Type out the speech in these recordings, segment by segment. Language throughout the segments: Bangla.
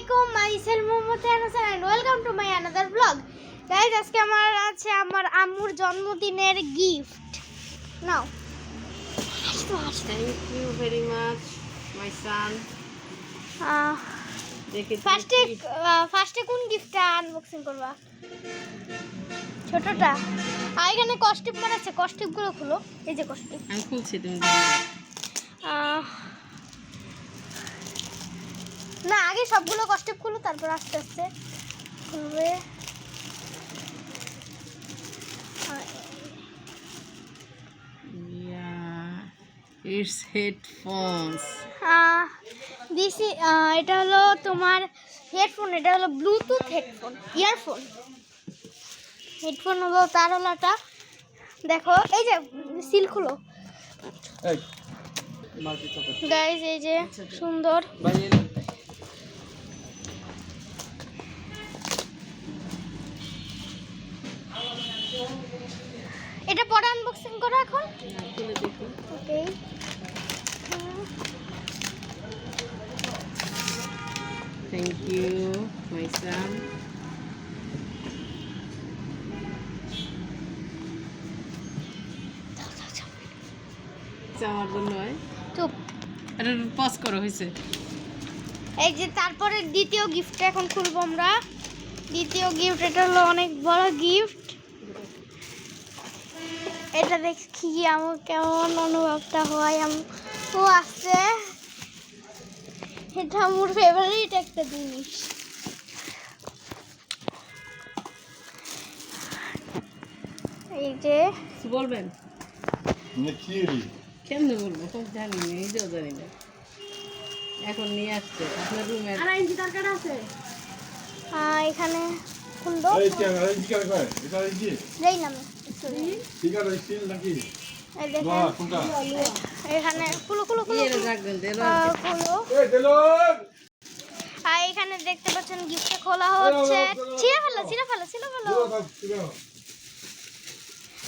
আলাইকুম myself Mohammad Hasan welcome to my another blog guys আজকে আমার আছে আমার আম্মুর জন্মদিনের gift now thank you very much my son ফার্স্টে ফার্স্টে কোন গিফটটা আনবক্সিং করবা? ছোটটা। আর এখানে কস্টিপ আছে কস্টিপগুলো খুলো। এই যে কস্টিপ আমি খুলছি তুমি দেখো। আহ, না আগে সবগুলো কষ্ট খুলো তারপর আস্তে আস্তে খুলবে। It's headphones. দিস এটা হলো তোমার হেডফোন এটা হলো ব্লুটুথ হেডফোন ইয়ারফোন হেডফোন হলো তার হলো একটা দেখো এই যে সিল খুলো। গাইজ এই যে সুন্দর। এটা পরে আনবক্সিং করো এখন। ওকে থ্যাংক ইউ মাই সান আমার জন্য চুপ। এটা পজ করো হয়েছে। এই যে তারপরে দ্বিতীয় গিফট এখন খুলবো আমরা। দ্বিতীয় গিফট এটা হলো অনেক বড় গিফট এটা দেখি আমার কেমন অনুভবটা হয় আম- ও আছে। এটা আমার ফেভারিট একটা জিনিস। এই যে বলবেন? Nikiri. কেমনে বলব? খুব জানি না নিজেও জানি না। এখন নিয়ে আসছে আপনার রুমের আহ, এখানে খুলবো Ay, tía, এখানে খুলো খুলো খুলো! আর এখানে দেখতে পাচ্ছেন গিফটটা খোলা হচ্ছে। ছিঁড়ে ফেলো ছিঁড়ে ফেলো ছিঁড়ে ফেলো। পুরো পুরো।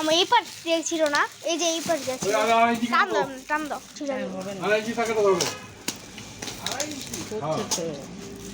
আমার এই দিয়ে ছিল না এই যে এই আড়াই কি টান? দাও টান দাও ছিঁড়ে দাও।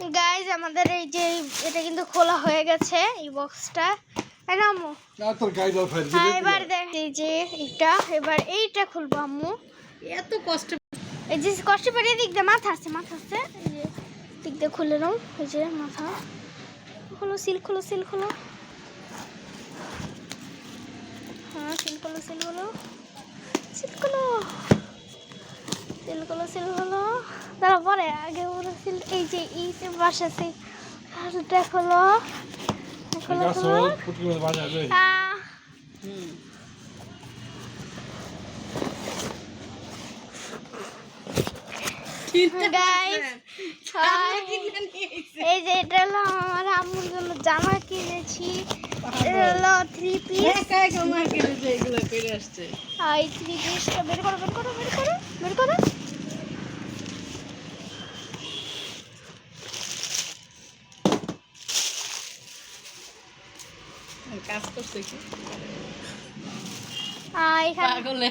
গাইজ আমাদের এই যে এটা কিন্তু খোলা হয়ে গেছে এই বক্সটা আম্মু হ্যাঁ এবার দেখ। এই যে এটা এবার এইটা খুলবো আম্মু। এত কষ্ট এই যে কষ্ট পেরে দিক দিয়ে মাথা আছে মাথা আছে। এই যে দিক দিয়ে খুলে নাও। এই যে মাথা। খোলো সিল খোলো সিল খোলো। হ্যাঁ সিল খোলো সিল খোলো। সিল খোলো। সিল খোলো সিল খোলো দাঁড়া পরে আগে ওরা সিল এই যে এই যে বাসা hi. এই যে এটা হলো আমার আম্মুর জন্য জামা কিনেছি। হলো থ্রি পিস একা একা মার্কেটে যে এগুলো আসছে। আর এই থ্রি পিসটা বের করো বের করো বের করো বের করো কাজ করছে কি? পাগলে।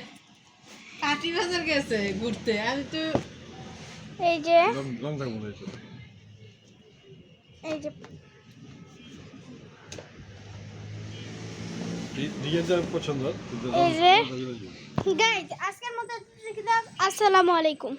কাটি বাজার গেছে ঘুরতে আমি তো এই যে এই যে পছন্দ। এই যে গাইজ আজকের মতো আসসালামু আলাইকুম।